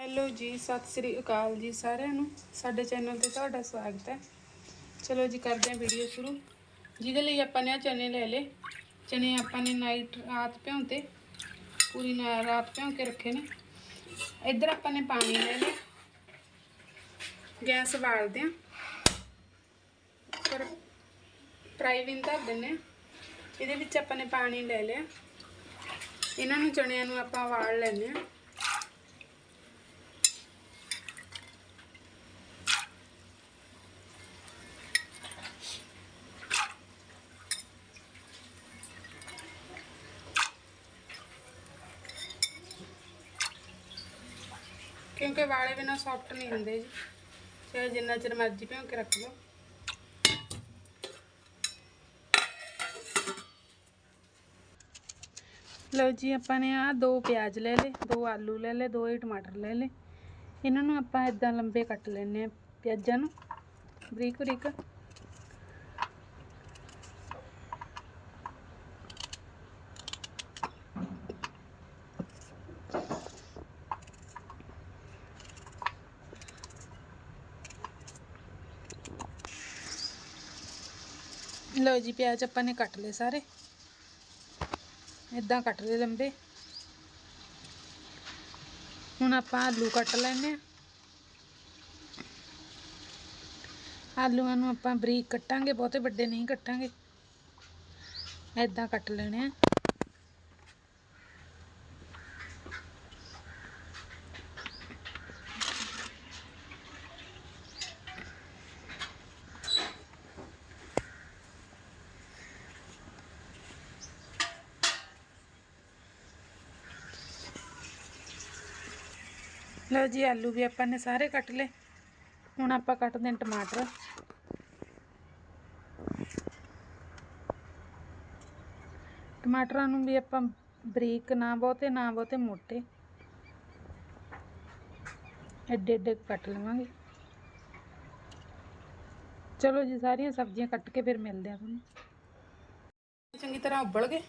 Hello ਜੀ, ਸਤਿ ਸ੍ਰੀ ਅਕਾਲ ਜੀ ਸਾਰਿਆਂ ਨੂੰ। ਸਾਡੇ ਚੈਨਲ ਤੇ ਤੁਹਾਡਾ ਸਵਾਗਤ ਹੈ। ਚਲੋ ਜੀ, ਕਰਦੇ ਹਾਂ ਵੀਡੀਓ ਸ਼ੁਰੂ। ਜਿਹਦੇ ਲਈ ਆਪਾਂ ਨੇ ਆ ਚਨੇ ਲੈ ਲਏ। ਚਨੇ ਆਪਾਂ ਨੇ ਨਾਈਟ ਰਾਤ ਭਿਉਂਤੇ ਪੂਰੀ ਨਾ- ਰਾਤ ਭਿਉਂ ਕੇ ਰੱਖੇ ਨੇ। ਇੱਧਰ ਆਪਾਂ ਨੇ ਪਾਣੀ ਲੈ ਲਿਆ। ਗੈਸ ਵਾਲਦੇ ਹਾਂ। ਪਰ ਫਰਾਈਵਿਨ ਧਰ ਦਿੰਨੇ ਹਾਂ। ਇਹਦੇ ਵਿੱਚ ਆਪਾਂ ਨੇ ਪਾਣੀ ਲੈ ਲਿਆ। ਇਹਨਾਂ ਨੂੰ ਚਣਿਆਂ ਨੂੰ ਆਪਾਂ ਵਾਲ ਲੈਂਦੇ ਹਾਂ। ਕਿਉਂਕਿ ਵਾਲੇ ਬਿਨਾ ਸੌਫਟ ਨਹੀਂ ਹੁੰਦੇ ਜੀ। ਚਾਹੇ ਜਿੰਨਾ ਚਿਰ ਮਰਜ਼ੀ ਭਿਉਂ ਕੇ ਰੱਖ ਲਓ। ਲਓ ਜੀ, ਆਪਾਂ ਨੇ ਆ ਦੋ ਪਿਆਜ਼ ਲੈ ਲਏ, ਦੋ ਆਲੂ ਲੈ ਲਏ, ਦੋ ਹੀ ਟਮਾਟਰ ਲੈ ਲਏ। ਇਹਨਾਂ ਨੂੰ ਆਪਾਂ ਇਦਾਂ ਲੰਬੇ ਕੱਟ ਲੈਣੇ ਆ ਪਿਆਜ਼ਾਂ ਨੂੰ। ਬਰੀਕ ਬਰੀਕ ਲਓ ਜੀ, ਪਿਆਜ਼ ਆਪਾਂ ਨੇ ਕੱਟ ਲਏ ਸਾਰੇ। ਇਦਾਂ ਕੱਟ ਲਏ ਲੰਬੇ। ਹੁਣ ਆਪਾਂ ਆਲੂ ਕੱਟ ਲੈਣੇ ਆ ਆਲੂਆਂ ਨੂੰ ਆਪਾਂ ਬਰੀਕ ਕੱਟਾਂਗੇ, ਬਹੁਤੇ ਵੱਡੇ ਨਹੀਂ ਕੱਟਾਂਗੇ। ਇਦਾਂ ਕੱਟ ਲੈਣੇ ਆ। ਲਓ ਜੀ ਆਲੂ ਵੀ ਆਪਾਂ ਨੇ ਸਾਰੇ ਕੱਟ ਲਏ। ਹੁਣ ਆਪਾਂ ਕੱਟਦੇ ਹਾਂ ਟਮਾਟਰ। ਟਮਾਟਰਾਂ ਨੂੰ ਵੀ ਆਪਾਂ ਬਰੀਕ ਨਾ ਬਹੁਤੇ ਨਾ ਬਹੁਤੇ ਮੋਟੇ। ਐਡੇ ਐਡੇ ਕੱਟ ਲਵਾਂਗੇ। ਚਲੋ ਜੀ, ਸਾਰੀਆਂ ਸਬਜ਼ੀਆਂ ਕੱਟ ਕੇ ਫਿਰ ਮਿਲਦੇ ਆ ਤੁਹਾਨੂੰ। ਚੰਗੀ ਤਰ੍ਹਾਂ ਉਬਲ ਗਏ।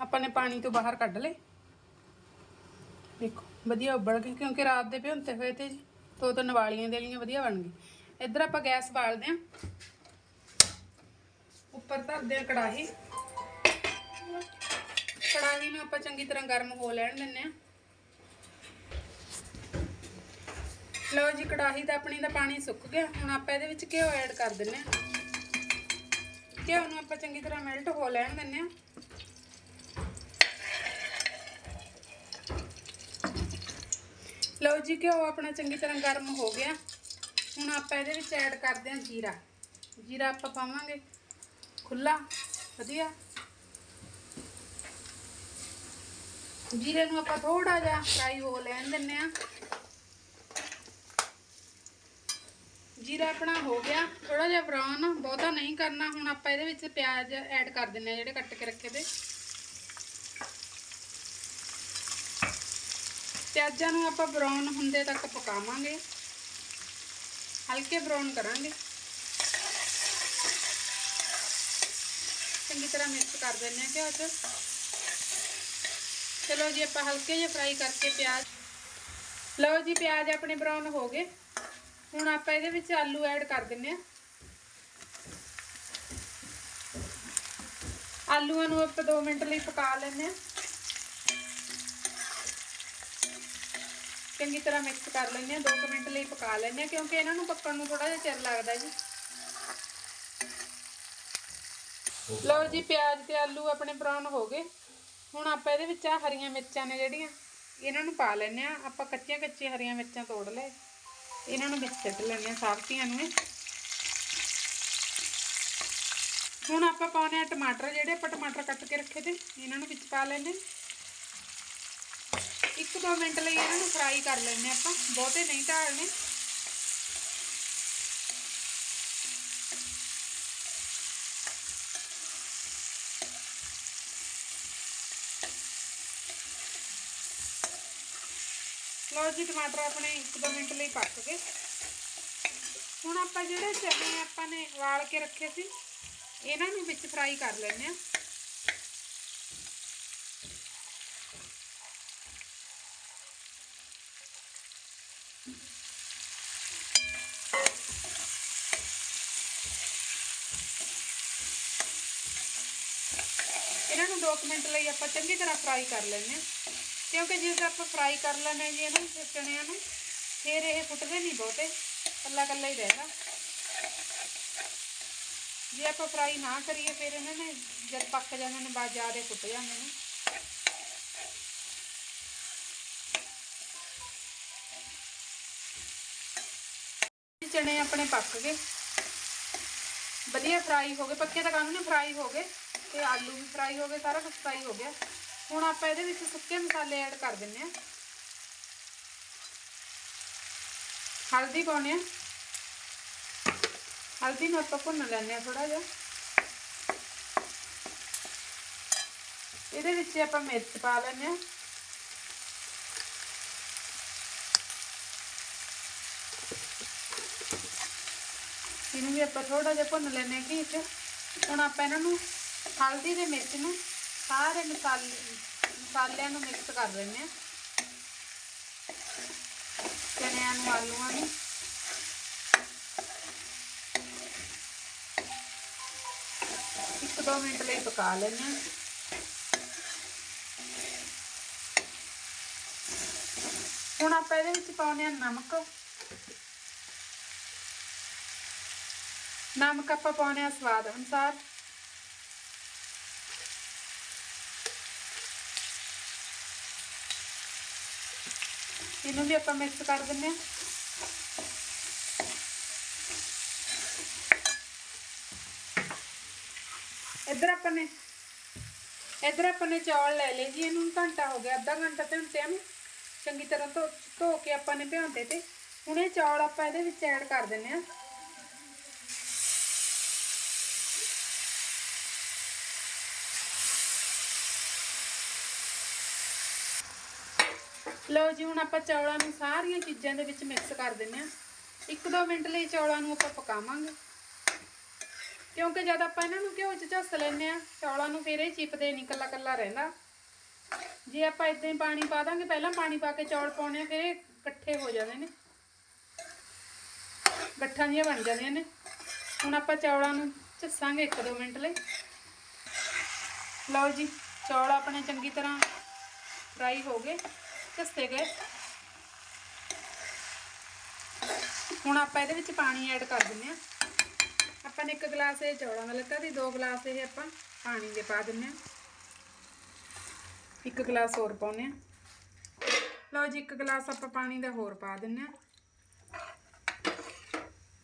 ਆਪਾਂ ਨੇ ਪਾਣੀ ਤੋਂ ਬਾਹਰ ਕੱਢ ਲਏ। ਦੇਖੋ। ਵਧੀਆ ਉਬਲ ਗਏ ਕਿਉਂਕਿ ਰਾਤ ਦੇ ਭਿਉਂਤੇ ਹੋਏ ਤੇ ਜੀ ਦੋ ਤਾਂ ਨਵਾਲੀਆਂ ਦੇ ਲਈ ਵਧੀਆ ਬਣ ਗਈ। ਇੱਧਰ ਆਪਾਂ ਗੈਸ ਬਾਲਦੇ ਆਂ ਉੱਪਰ ਧਰਦੇ ਆਂ ਕੜਾਹੀ। ਕੜਾਹੀ ਨੂੰ ਆਪਾਂ ਚੰਗੀ ਤਰ੍ਹਾਂ ਗਰਮ ਹੋ ਲੈਣ ਦਿੰਨੇ ਆਂ ਲਓ ਜੀ, ਕੜਾਹੀ ਦਾ ਆਪਣੀ ਦਾ ਪਾਣੀ ਸੁੱਕ ਗਿਆ। ਹੁਣ ਆਪਾਂ ਇਹਦੇ ਵਿੱਚ ਘਿਓ ਐਡ ਕਰ ਦਿੰਨੇ ਆਂ ਘਿਓ ਨੂੰ ਆਪਾਂ ਚੰਗੀ ਤਰ੍ਹਾਂ ਮੈਲਟ ਹੋ ਲੈਣ ਦਿੰਨੇ ਆਂ ਲਓ ਜੀ ਘਿਓ ਆਪਣਾ ਚੰਗੀ ਤਰ੍ਹਾਂ ਗਰਮ ਹੋ ਗਿਆ। ਹੁਣ ਆਪਾਂ ਇਹਦੇ ਵਿੱਚ ਐਡ ਕਰਦੇ ਹਾਂ ਜੀਰਾ। ਜੀਰਾ ਆਪਾਂ ਪਾਵਾਂਗੇ। ਖੁੱਲਾ ਵਧੀਆ। ਜੀਰੇ ਨੂੰ ਆਪਾਂ ਥੋੜਾ ਜਿਹਾ ਫਰਾਈ ਹੋ ਲੈਣ ਦਿੰਨੇ ਆ ਜੀਰਾ ਆਪਣਾ ਹੋ ਗਿਆ। ਥੋੜਾ ਜਿਹਾ ਬਰਾਊਨ ਬਹੁਤਾ ਨਹੀਂ ਕਰਨਾ। ਹੁਣ ਆਪਾਂ ਇਹਦੇ ਵਿੱਚ ਪਿਆਜ਼ ਐਡ ਕਰ ਦਿੰਨੇ ਆ ਜਿਹੜੇ ਕੱਟ ਕੇ ਰੱਖੇ ਤੇ ਪਿਆਜ਼ਾਂ ਨੂੰ ਆਪਾਂ ਬਰਾਊਨ ਹੁੰਦੇ ਤੱਕ ਪਕਾਵਾਂਗੇ। ਹਲਕੇ ਬਰਾਊਨ ਕਰਾਂਗੇ। ਚੰਗੀ ਤਰ੍ਹਾਂ ਮਿਕਸ ਕਰ ਦਿੰਨੇ ਆ ਘਿਓ 'ਚ। ਚਲੋ ਜੀ, ਆਪਾਂ ਹਲਕੇ ਜਿਹੇ ਫਰਾਈ ਕਰਕੇ ਪਿਆਜ਼। ਲਓ ਜੀ, ਪਿਆਜ਼ ਆਪਣੇ ਬਰਾਊਨ ਹੋ ਗਏ। ਹੁਣ ਆਪਾਂ ਇਹਦੇ ਵਿੱਚ ਆਲੂ ਐਡ ਕਰ ਦਿੰਨੇ ਆ ਆਲੂਆਂ ਨੂੰ ਆਪਾਂ 2 ਮਿੰਟ ਲਈ ਪਕਾ ਲੈਂਦੇ ਆ ਚੰਗੀ ਤਰ੍ਹਾਂ ਮਿਕਸ ਕਰ ਲੈਣੇ ਆ 2 ਮਿੰਟ ਲਈ ਪਕਾ ਲੈਣੇ ਆ ਕਿਉਂਕਿ ਇਹਨਾਂ ਨੂੰ ਪੱਕਣ ਨੂੰ ਥੋੜਾ ਜਿਹਾ ਚਿਰ ਲੱਗਦਾ ਜੀ। ਲਓ ਜੀ, ਪਿਆਜ਼ ਤੇ ਆਲੂ ਆਪਣੇ ਬ੍ਰਾਊਨ ਹੋ ਗਏ। ਹੁਣ ਆਪਾਂ ਇਹਦੇ ਵਿੱਚ ਆ ਹਰੀਆਂ ਮਿਰਚਾਂ ਨੇ ਜਿਹੜੀਆਂ, ਇਹਨਾਂ ਨੂੰ ਪਾ ਲੈਣੇ ਆ ਆਪਾਂ ਕੱਚੀਆਂ ਕੱਚੀਆਂ ਹਰੀਆਂ ਮਿਰਚਾਂ ਤੋੜ ਲਏ। ਇਹਨਾਂ ਨੂੰ ਵਿੱਚ ਸਿੱਟ ਲੈਣੇ ਆ ਸਾਫਤੀਆਂ ਨੂੰ। ਹੁਣ ਆਪਾਂ ਪਾਉਣੇ ਆ ਟਮਾਟਰ, ਜਿਹੜੇ ਆਪਾਂ ਟਮਾਟਰ ਕੱਟ ਕੇ ਰੱਖੇ ਤੇ, ਇਹਨਾਂ ਨੂੰ ਵਿੱਚ ਪਾ ਲੈਣੇ ਆ 1-2 ਮਿੰਟ ਲਈ ਇਹਨਾਂ ਨੂੰ ਫਰਾਈ ਕਰ ਲੈਣੇ ਆਪਾਂ। ਬਹੁਤੇ ਨਹੀਂ ਢਾਲਨੇ ਲਓ ਜੀ, ਟਮਾਟਰ ਆਪਣੇ 1-2 ਮਿੰਟ ਲਈ ਪੱਕ ਗਏ। ਹੁਣ ਆਪਾਂ ਜਿਹੜੇ ਚਨੇ ਆਪਾਂ ਨੇ ਵਾਲ ਕੇ ਰੱਖੇ ਸੀ, ਇਹਨਾਂ ਨੂੰ ਵਿੱਚ ਫਰਾਈ ਕਰ ਲੈਣੇ ਆ ਇਹਨਾਂ ਨੂੰ 2 ਮਿੰਟ ਲਈ ਆਪਾਂ ਚੰਗੀ ਤਰ੍ਹਾਂ ਫਰਾਈ ਕਰ ਲੈਂਦੇ ਹਾਂ। ਕਿਉਂਕਿ ਜੇ ਆਪਾਂ ਫਰਾਈ ਕਰ ਲੈਣੇ ਜੀ ਇਹਨਾਂ ਨੂੰ ਚਣਿਆਂ ਨੂੰ, ਫਿਰ ਇਹ ਫੁੱਟਦੇ ਨਹੀਂ ਬਹੁਤੇ ਕੱਲਾ ਕੱਲਾ ਹੀ ਰਹੇਗਾ ਜੇ ਆਪਾਂ ਫਰਾਈ ਨਾ ਕਰੀਏ ਫਿਰ ਇਹਨਾਂ ਨੇ ਜਦ ਪੱਕ ਜਾਂਦੇ ਨੇ, ਬਾਅਦ ਜ਼ਿਆਦਾ ਫੁੱਟ ਜਾਂਦੇ ਨੇ। ਚਣੇ ਆਪਣੇ ਪੱਕ ਗਏ। ਵਧੀਆ ਫਰਾਈ ਹੋ ਗਏ, ਪੱਕੇ ਤਾਂ ਕਾਨੂੰ ਨੇ ਫਰਾਈ ਹੋ ਗਏ। ਤੇ ਆਲੂ ਵੀ ਫਰਾਈ ਹੋ ਗਏ, ਸਾਰਾ ਕੁਝ ਫਰਾਈ ਹੋ ਗਿਆ। ਹੁਣ ਆਪਾਂ ਇਹਦੇ ਵਿੱਚ ਸੁੱਕੇ ਮਸਾਲੇ ਐਡ ਕਰ ਦਿੰਨੇ ਆ ਹਲਦੀ ਪਾਉਣੇ ਆ ਹਲਦੀ ਨੂੰ ਆਪਾਂ ਭੁੰਨ ਲੈਣੇ ਆ ਥੋੜਾ ਜਿਹਾ। ਇਹਦੇ ਵਿੱਚ ਆਪਾਂ ਮਿਰਚ ਪਾ ਲੈਣੇ ਆ ਇਹਨੂੰ ਵੀ ਆਪਾਂ ਥੋੜਾ ਜਿਹਾ ਭੁੰਨ ਲੈਣੇ ਘੀ 'ਚ। ਹੁਣ ਆਪਾਂ ਇਹਨਾਂ ਨੂੰ ਹਲਦੀ ਦੇ ਮਿਰਚ ਨੂੰ ਸਾਰੇ ਮਸਾਲੇ, ਮਸਾਲਿਆਂ ਨੂੰ ਮਿਕਸ ਕਰ ਲੈਂਦੇ ਆ ਚਨਿਆਂ ਨੂੰ ਆਲੂਆਂ ਨੂੰ। ਇੱਕ ਦੋ ਮਿੰਟ ਲਈ ਪਕਾ ਲੈਂਦੇ ਆ ਹੁਣ ਆਪਾਂ ਇਹਦੇ ਵਿੱਚ ਪਾਉਣੇ ਆ ਨਮਕ। ਨਮਕ ਆਪਾਂ ਪਾਉਣੇ ਆ ਸਵਾਦ ਅਨੁਸਾਰ। ਇਹਨੂੰ ਵੀ ਆਪਾਂ ਮਿਕਸ ਕਰ ਦਿੰਨੇ ਆ ਇੱਧਰ ਆਪਾਂ ਨੇ ਇੱਧਰ ਆਪਾਂ ਨੇ ਚੌਲ ਲੈ ਲਏ ਜੀ, ਇਹਨੂੰ ਘੰਟਾ ਹੋ ਗਿਆ, ਅੱਧਾ ਘੰਟਾ ਭਿਉਂਤਿਆਂ ਨੂੰ ਚੰਗੀ ਤਰ੍ਹਾਂ ਧੋ ਧੋ ਕੇ ਆਪਾਂ ਨੇ ਭਿਆਉਂਦੇ ਤੇ। ਹੁਣ ਇਹ ਚੌਲ ਆਪਾਂ ਇਹਦੇ ਵਿੱਚ ਐਡ ਕਰ ਦਿੰਨੇ ਆ ਲਓ ਜੀ, ਹੁਣ ਆਪਾਂ ਚੌਲਾਂ ਨੂੰ ਸਾਰੀਆਂ ਚੀਜ਼ਾਂ ਦੇ ਵਿੱਚ ਮਿਕਸ ਕਰ ਦਿੰਨੇ ਆ ਇੱਕ ਦੋ ਮਿੰਟ ਲਈ ਚੌਲਾਂ ਨੂੰ ਆਪਾਂ ਪਕਾਵਾਂਗੇ। ਕਿਉਂਕਿ ਜਦ ਆਪਾਂ ਇਹਨਾਂ ਨੂੰ ਘਿਓ 'ਚ ਝੱਸ ਲੈਨੇ ਆ ਚੌਲਾਂ ਨੂੰ ਫਿਰ ਇਹ ਚਿਪਦੇ ਨਹੀਂ ਕੱਲਾ ਕੱਲਾ ਰਹਿੰਦਾ। ਜੇ ਆਪਾਂ ਇਦਾਂ ਹੀ ਪਾਣੀ ਪਾ ਦਾਂਗੇ, ਪਹਿਲਾਂ ਪਾਣੀ ਪਾ ਕੇ ਚੌਲ ਪਾਉਣੇ ਆ, ਫਿਰ ਇਹ ਇਕੱਠੇ ਹੋ ਜਾਂਦੇ ਨੇ। ਗੱਠਾਂ ਦੀਆਂ ਬਣ ਜਾਂਦੀਆਂ ਨੇ। ਹੁਣ ਆਪਾਂ ਚੌਲਾਂ ਨੂੰ ਝੱਸਾਂਗੇ ਇੱਕ ਦੋ ਮਿੰਟ ਲਈ। ਲਓ ਜੀ, ਚੌਲ ਆਪਣੇ ਚੰਗੀ ਤਰ੍ਹਾਂ ਫਰਾਈ ਹੋ ਗਏ। ਝੱਸੇ ਗਏ। ਹੁਣ ਆਪਾਂ ਇਹਦੇ ਵਿੱਚ ਪਾਣੀ ਐਡ ਕਰ ਦਿੰਨੇ ਆ ਆਪਾਂ ਨੇ ਇੱਕ ਗਲਾਸ ਇਹ ਚੌਲਾਂ ਦਾ ਲੱਗਾ ਤੇ ਦੋ ਗਲਾਸ ਇਹ ਆਪਾਂ ਪਾਣੀ ਦੇ ਪਾ ਦਿੰਨੇ ਆ ਇੱਕ ਗਲਾਸ ਹੋਰ ਪਾਉਨੇ ਆ ਲਓ ਜੀ, ਇੱਕ ਗਲਾਸ ਆਪਾਂ ਪਾਣੀ ਦਾ ਹੋਰ ਪਾ ਦਿੰਨੇ ਆ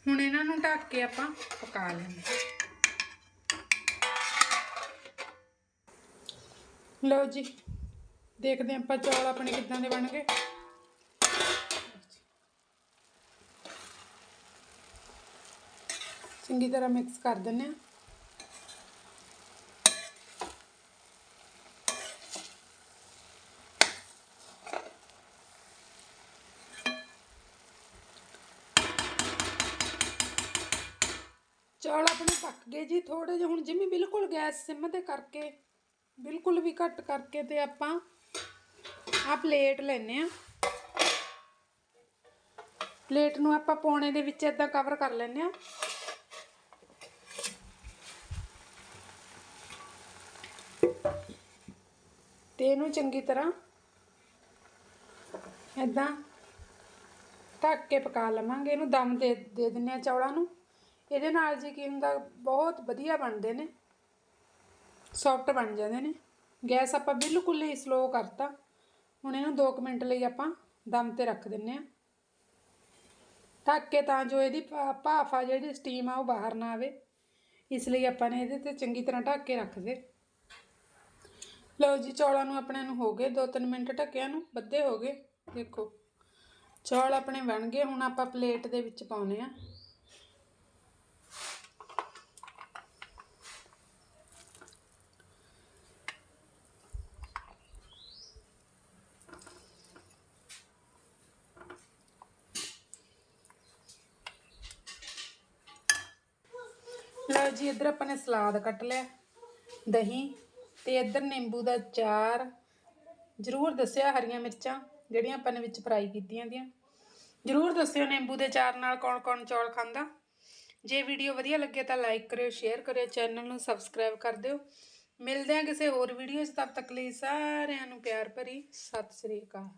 ਹੁਣ ਇਹਨਾਂ ਨੂੰ ਢੱਕ ਕੇ ਆਪਾਂ ਪਕਾ ਲੈਂਦੇ ਲਓ ਜੀ ਦੇਖਦੇ ਹਾਂ ਆਪਾਂ ਚੌਲ ਆਪਣੇ ਕਿੱਦਾਂ ਦੇ ਬਣ ਗਏ। ਚੰਗੀ ਤਰ੍ਹਾਂ ਮਿਕਸ ਕਰ ਦਿੰਨੇ ਆ ਚੌਲ ਆਪਣੇ ਪੱਕ ਗਏ ਜੀ ਥੋੜੇ ਜਿਹਾ। ਹੁਣ ਜਿਵੇਂ ਬਿਲਕੁਲ ਗੈਸ ਸਿਮ ਤੇ ਕਰਕੇ, ਬਿਲਕੁਲ ਵੀ ਘੱਟ ਕਰਕੇ ਤੇ ਆਪਾਂ ਆ ਪਲੇਟ ਲੈਨੇ ਆ ਪਲੇਟ ਨੂੰ ਆਪਾਂ ਪੌਣੇ ਦੇ ਵਿੱਚ ਇਦਾਂ ਕਵਰ ਕਰ ਲੈਨੇ ਆ ਤੇ ਇਹਨੂੰ ਚੰਗੀ ਤਰ੍ਹਾਂ ਇਦਾਂ ਢੱਕ ਕੇ ਪਕਾ ਲਵਾਂਗੇ। ਇਹਨੂੰ ਦਮ ਦੇ ਦੇ ਦਿੰਨੇ ਆ ਚੌਲਾਂ ਨੂੰ। ਇਹਦੇ ਨਾਲ ਜੀ ਕੀ ਹੁੰਦਾ, ਬਹੁਤ ਵਧੀਆ ਬਣਦੇ ਨੇ। ਸੌਫਟ ਬਣ ਜਾਂਦੇ ਨੇ। ਗੈਸ ਆਪਾਂ ਬਿਲਕੁਲ ਹੀ ਸਲੋ ਕਰਤਾ। ਹੁਣ ਇਹਨੂੰ 2 ਮਿੰਟ ਲਈ ਆਪਾਂ ਦਮ ਤੇ ਰੱਖ ਦਿੰਨੇ ਆ। ਢੱਕ ਕੇ ਤਾਂ ਜੋ ਇਹਦੀ ਭਾ- ਭਾਫ ਆ ਜਿਹੜੀ ਸਟੀਮ ਆ ਉਹ ਬਾਹਰ ਨਾ ਆਵੇ। ਇਸ ਲਈ ਆਪਾਂ ਨੇ ਇਹਦੇ ਤੇ ਚੰਗੀ ਤਰ੍ਹਾਂ ਢੱਕ ਕੇ ਰੱਖ ਦੇ। ਲਓ ਜੀ, ਚੌਲਾਂ ਨੂੰ ਆਪਣੇ ਨੂੰ ਹੋ ਗਏ 2-3 ਮਿੰਟ ਢੱਕਿਆਂ ਨੂੰ ਬੱਧੇ ਹੋ ਗਏ। ਦੇਖੋ, ਚੌਲ ਆਪਣੇ ਬਣ ਗਏ, ਹੁਣ ਆਪਾਂ ਪਲੇਟ ਦੇ ਵਿੱਚ ਪਾਉਨੇ ਆ। ਲਓ ਜੀ, ਇੱਧਰ ਆਪਾਂ ਨੇ ਸਲਾਦ ਕੱਟ ਲਿਆ, ਦਹੀਂ ਤੇ ਇੱਧਰ ਨਿੰਬੂ ਦਾ ਚਾਰ। ਜਰੂਰ ਦੱਸਿਆ ਹਰੀਆਂ ਮਿਰਚਾਂ, ਜਿਹੜੀਆਂ ਆਪਾਂ ਨੇ ਵਿੱਚ ਫਰਾਈ ਕੀਤੀਆਂ ਦੀਆਂ। ਜਰੂਰ ਦੱਸਿਓ ਨਿੰਬੂ ਦੇ ਚਾਰ ਨਾਲ ਕੌਣ ਕੌਣ ਚੌਲ ਖਾਂਦਾ। ਜੇ ਵੀਡੀਓ ਵਧੀਆ ਲੱਗੇ ਤਾਂ ਲਾਈਕ ਕਰਿਓ, ਸ਼ੇਅਰ ਕਰਿਓ, ਚੈਨਲ ਨੂੰ ਸਬਸਕ੍ਰਾਈਬ ਕਰ ਦਿਓ। ਮਿਲਦੇ ਹਾਂ ਕਿਸੇ ਹੋਰ ਵੀਡੀਓ 'ਚ ਤਦ ਤੱਕ ਲਈ ਸਾਰਿਆਂ ਨੂੰ ਪਿਆਰ ਭਰੀ। ਸਤਿ ਸ੍ਰੀ ਅਕਾਲ।